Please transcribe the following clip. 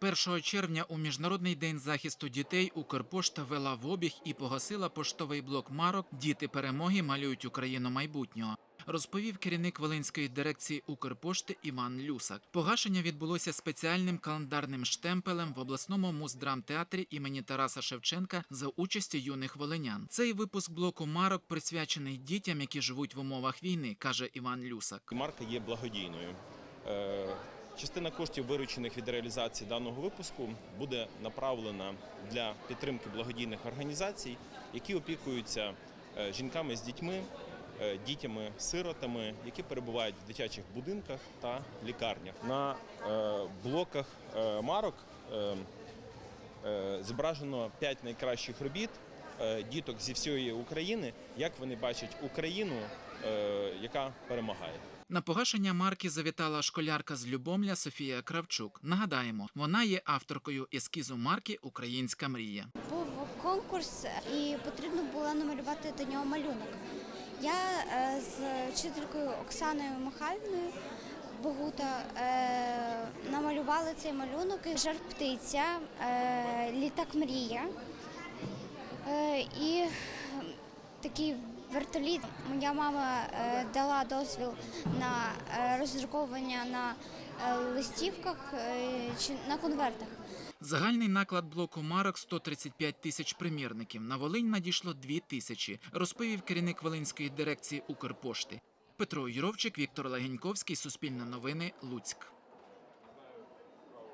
1 червня у міжнародний день захисту дітей Укрпошта вела в обіг і погасила поштовий блок марок Діти перемоги малюють Україну майбутнього. Розповів керівник Волинської дирекції Укрпошти Іван Люсак. Погашення відбулося спеціальним календарним штемпелем в обласному муздрамтеатрі імені Тараса Шевченка за участю юних волинян. Цей випуск блоку марок присвячений дітям, які живуть в умовах війни, каже Іван Люсак. Марка є благодійною. Частина коштів, виручених від реалізації даного випуску, буде направлена для підтримки благодійних організацій, які опікуються е, жінками з дітьми, е, дітями-сиротами, які перебувають в дитячих будинках та лікарнях. На е, блоках марок зображено 5 найкращих робіт діток зі всієї України, як вони бачать Україну, яка перемагає. На погашення марки завітала школярка з Любомля Софія Кравчук. Нагадаємо, вона є авторкою ескізу марки Українська мрія. Був конкурс і потрібно було намалювати до нього малюнок. Я е, з вчителькою Оксаною Михайлівною Богута е, намалювали цей малюнок. Жар птиця, е, літак мрія і такий вертоліт. Моя мама е, дала дозвіл на е, роздруковування на е, листівках чи на конвертах. Загальний наклад блоку марок 135 тисяч примірників. На Волинь надійшло 2 тисячі, розповів керівник Волинської дирекції Укрпошти. Петро Юровчик, Віктор Легеньковський, Суспільне новини, Луцьк.